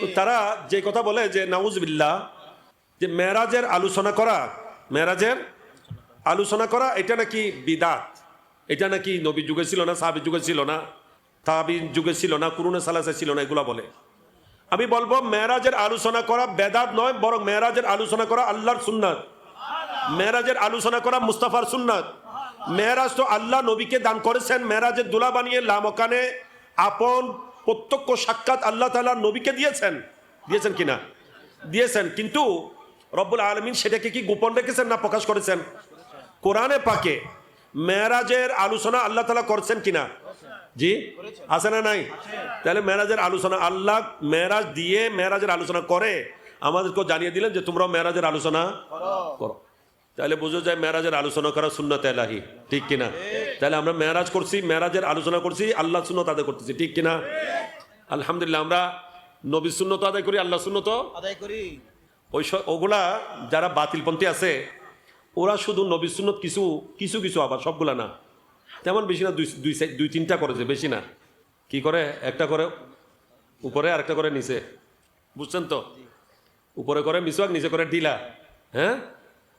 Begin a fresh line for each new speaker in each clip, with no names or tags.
তো তারা যে কথা বলে যে নাউজবিল্লা যে মেরাজের আলোচনা করা মেরাজের আলোচনা করা, এটা নাকি বিদাত? এটা নাকি নবী যুগে ছিল না সাহাবি যুগে ছিল না তাবি যুগে ছিল না, কুরুনে সালাসে ছিল না, এগুলা বলে। আমি বলব মেরাজের আলোচনা করা বেদাত নয়, বরং মেরাজের আলোচনা করা আল্লাহর সুন্নাত। মেরাজের আলোচনা করা মুস্তাফার সুন্নাত। মেরাজ তো আল্লাহ নবীকে দান করেছেন মেরাজের দোলা বানিয়ে লামকানে আপন প্রত্যক্ষ সাক্ষাৎ আল্লাহ তালা নবীকে দিয়েছেন। দিয়েছেন কিনা? দিয়েছেন। কিন্তু রব্বুল আলমিন সেটাকে কি গোপন রেখেছেন না প্রকাশ করেছেন? কোরআনে পাকে মেরাজের আলোচনা আল্লাহ তালা করছেন কিনা? জি, আছে না নাই? তাহলে মেরাজের আলোচনা, আল্লাহ মেরাজ দিয়ে মেরাজের আলোচনা করে আমাদেরকেও জানিয়ে দিলেন যে তোমরাও মেরাজের আলোচনা করো। তাহলে বুঝো যায় মেরাজের আলোচনা করা সুন্নত এলাহি ঠিক কিনা? তাহলে আমরা মেরাজ করছি মেরাজের আলোচনা করছি আল্লাহ সুন্নত আদায় করতেছি ঠিক কিনা? আলহামদুলিল্লাহ আমরা নবী সুন্নত আদায় করি আল্লাহ সুন্নত?
আদায় করি।
ওই ওগুলা যারা বাতিলপন্থী আছে ওরা শুধু নবী সুন্নত কিছু কিছু কিছু আবার সবগুলা না। তেমন বেশি না দুই দুই দুই তিনটা করেছে বেশি না। কি করে? একটা করে উপরে আর একটা করে নিচে। বুঝছেন তো? উপরে করে মিসওয়াক নিচে করে ডিলা হ্যাঁ?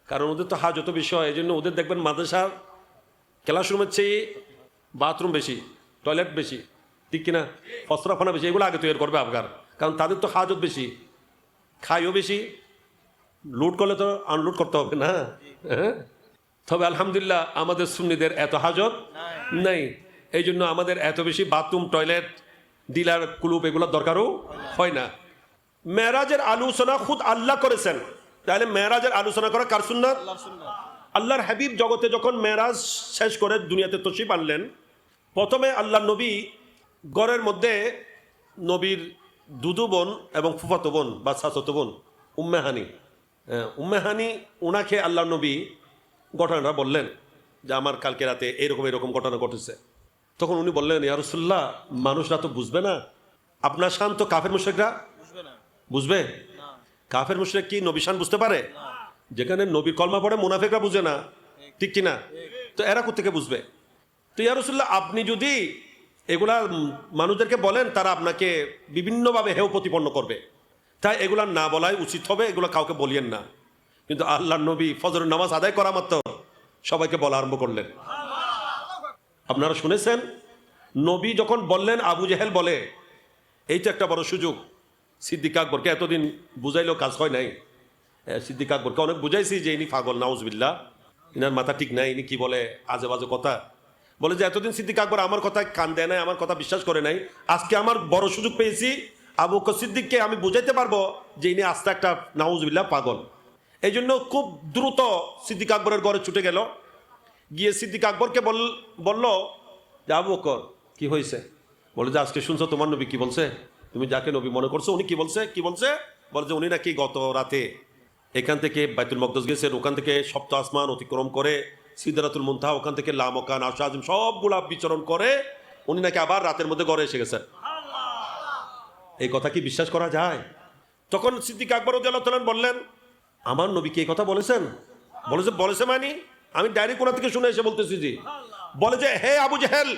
কারণ ওদের তো হাজত হয় এই জন্য ওদের দেখবেন মাদ্রাসার ক্লাসরুমের চেয়ে বাথরুম বেশি টয়লেট বেশি ঠিক কিনা? ফসরাফানা বেশি এগুলো আগে তৈরি করবে আবগার। কারণ তাদের তো হাজত বেশি খাইও বেশি লুট করলে তো আনলুট করতে হবে না? হ্যাঁ? তবে আলহামদুলিল্লাহ আমাদের সুন্নিদের এত হাজত নেই। এই জন্য আমাদের এত বেশি বাথরুম টয়লেট ডিলার কুলুপ এগুলোর দরকারও হয় না। মেরাজের আলোচনা খুদ আল্লাহ করেছেন। তাহলে মেরাজের আলোচনা করা কার সুন্নাত?
আল্লাহর
হাবিব জগতে যখন মেরাজ শেষ করে দুনিয়াতে তশিফ আনলেন প্রথমে আল্লাহ নবী গড়ের মধ্যে নবীর দুদু বোন এবং ফুফাতো বোন বা শাসত বোন উম্মেহানি উম্মেহানি ওনাকে আল্লাহ নবী ঘটনাটা বললেন যে আমার কালকে রাতে এরকম এরকম ঘটনা ঘটেছে। তখন উনি বললেন ইয়ারসুল্লাহ মানুষরা তো বুঝবে না। আপনার শান্ত কাফের মুশেকরা
বুঝবে না।
বুঝবে?
না
কাফের মুশরিক কি নবিশান বুঝতে পারে? যেখানে নবীর কলমা পড়ে মুনাফেকরা বুঝে না। ঠিক কিনা? তো এরা কোথেকে বুঝবে? তো ইয়া রাসূলুল্লাহ, আপনি যদি এগুলা মানুষদেরকে বলেন, তারা আপনাকে বিভিন্নভাবে হেয় প্রতিপন্ন করবে। তাই এগুলা না বলাই উচিত হবে, এগুলো কাউকে বলিয়েন না। কিন্তু আল্লাহ নবী ফজরের নামাজ আদায় করা মাত্র সবাইকে বলা আরম্ভ করলেন। আপনারা শুনেছেন? নবী যখন বললেন, আবু জেহেল বলে এই তো একটা বড় সুযোগ সিদ্দিক আকবরকে এতদিন বুঝাইলেও কাজ হয় নাই। সিদ্দিক আকবরকে অনেক বুঝাইছি যে ইনি পাগল নাউজবিল্লা ইনার মাথা ঠিক নাই, ইনি কি বলে আজে বাজে কথা? বলে যে, এতদিন সিদ্দিক আকবর আমার কথা কান দেয় নাই, আমার কথা বিশ্বাস করে নাই। আজকে আমার বড় সুযোগ পেয়েছি, আবু সিদ্দিককে আমি বুঝাইতে পারব যে ইনি আস্তে একটা নাউজবিল্লা পাগল। এই জন্য খুব দ্রুত সিদ্দিক আকবরের ঘরে ছুটে গেল। গিয়ে সিদ্দিক আকবরকে বল, বলল যে, আবু বকর, কি হয়েছে? বলে যে, আজকে শুনছো তোমার নবী কি বলছে? তুমি যাকে নবী মনে করছ উনি কি বলছে? কি বলছে? বলে যে উনি নাকি গত রাতে এখান থেকে বাইতুল মকদস গেছেন ওখান থেকে সপ্ত আসমান অতিক্রম করে সিদ্ধারাতুল মুন্তাহা ওখান থেকে লামকান আশা আজিম সবগুলা বিচরণ করে উনি নাকি আবার রাতের মধ্যে ঘরে এসে গেছেন। এই কথা কি বিশ্বাস করা যায়? তখন সিদ্দিক আকবর উদ্দাল্লাহ বললেন আমার নবী কি এই কথা বলেছেন? বলে যে বলেছে মানি? আমি ডায়েরি কোনা থেকে শুনে এসে বলতেছি জি। বলে যে হে আবু জেহেল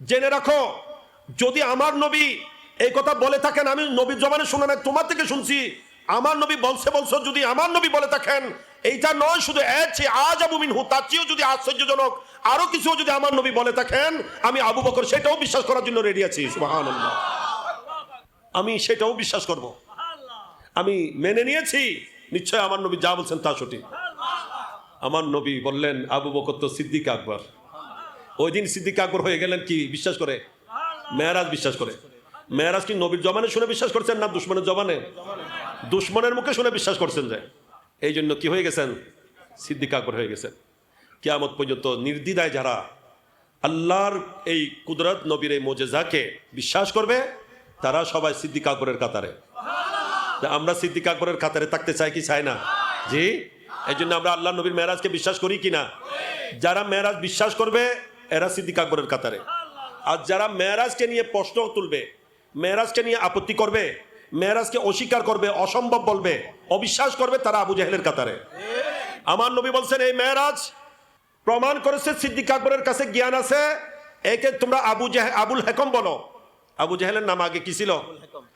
জেনে রাখো যদি আমার নবী এই কথা বলে থাকেন, আমি নবীর জবানে শুনে না তোমার থেকে শুনছি। আমার নবী বলছে, বলছো, যদি আমার নবী বলে থাকেন, এইটা নয়, শুধু চেয়ে আজ আবু মিনহু, তার চেয়েও যদি আশ্চর্যজনক, আরও কিছু যদি আমার নবী বলে থাকেন, আমি আবু বকর সেটাও বিশ্বাস করার জন্য রেডি আছি আমি সেটাও বিশ্বাস করব। আমি মেনে নিয়েছি, নিশ্চয় আমার নবী যা বলছেন তা সঠিক। আমার নবী বললেন, আবু বকর তো সিদ্দিক আকবর। ওই দিন সিদ্দিক আকবর হয়ে গেলেন কি, বিশ্বাস করে? মেয়ারাজ বিশ্বাস করে। মেয়ারাজ কি নবীর জবানে শুনে বিশ্বাস করছেন না দুশ্মনের জবানে? দুশ্মনের মুখে শুনে বিশ্বাস করছেন যে। এই জন্য কি হয়ে গেছেন? সিদ্দিক আকবর হয়ে গেছেন। কেয়ামত পর্যন্ত নির্দ্বিধায় যারা আল্লাহর এই কুদরত, নবীর এই মোজেজাকে বিশ্বাস করবে, তারা সবাই সিদ্দিক আকবরের কাতারে। আমরা সিদ্দিকাকরের কাতারে থাকতে চাই কি চাই না? জি? এই জন্য আমরা আল্লাহ নবীর মেরাজকে বিশ্বাস করি কি না? যারা মেরাজ বিশ্বাস করবে, এরা সিদ্দিকাকরের কাতারে। আর যারা মেরাজকে নিয়ে প্রশ্ন তুলবে মেরাজকে নিয়ে আপত্তি করবে মেরাজকে অস্বীকার করবে অসম্ভব বলবে অবিশ্বাস করবে তারা আবু জাহেলের কাতারে। আমার নবী বলছেন এই মেরাজ প্রমাণ করেছে সিদ্দিক আকবরের কাছে জ্ঞান আছে একে তোমরা আবু জাহ আবুল হেকম বলো। আবু জাহেলের নাম আগে কি ছিল?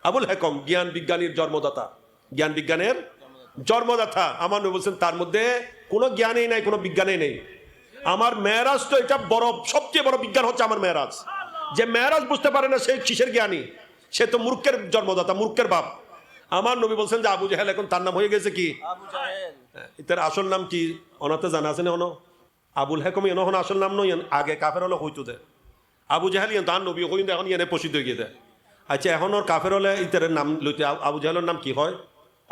আবুল হেকম জ্ঞান বিজ্ঞানীর জন্মদাতা। জ্ঞান বিজ্ঞানের জন্মদাতা। আমার নবী বলছেন তার মধ্যে কোনো জ্ঞানই নাই কোনো বিজ্ঞানই নেই। আমার মেয়েরাজ তো এটা বড় সবচেয়ে বড় বিজ্ঞান হচ্ছে আমার মেয়েরাজ। যে মেয়েরাজ বুঝতে পারে না সে কিসের জ্ঞানী? সে তো মূর্খের জন্মদাতা মূর্খের বাপ। আমার নবী বলছেন যে আবু জাহেল এখন তার নাম হয়ে গেছে কি?
জাহেল।
আসল নাম কি? অনাতে জানা আছে না আবুল হেকম এন হন আসল নাম নই আগে কাফের হলে হইতো দে। আবু জাহেল ইয়ান তার নবী হইন এখন ইয়ানে প্রসিদ্ধ হয়ে গিয়ে দেয় আচ্ছা এখন ওর কাফের হলে ইতার নাম লইতে আবু জাহেলের নাম কি হয়?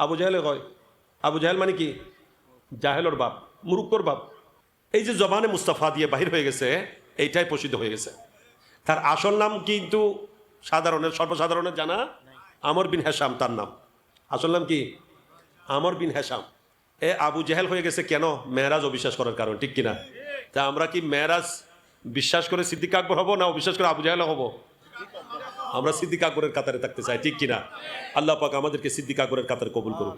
আবু জাহেলে হয় আবু জাহেল মানে কি? জাহেলর বাপ মুরুক্কর বাপ। এই যে জবানে মুস্তাফা দিয়ে বাহির হয়ে গেছে এইটাই প্রসিদ্ধ হয়ে গেছে। তার আসল নাম কিন্তু সাধারণের, সর্বসাধারণের জানা? আমর বিন হেসাম, তার নাম। আসল নাম কি? আমর বিন হেসাম। এ আবু জেহেল হয়ে গেছে কেন? মেহরাজ অবিশ্বাস করার কারণ, ঠিক কিনা? তা আমরা কি মেহরাজ বিশ্বাস করে সিদ্দিক আকবর হব না অবিশ্বাস করে আবু জাহেল হব? আমরা সিদ্দিক আকবরের কাতারে থাকতে চাই, ঠিক কিনা? আল্লাহ পাক আমাদেরকে সিদ্দিক আকবরের কাতারে কবুল করুন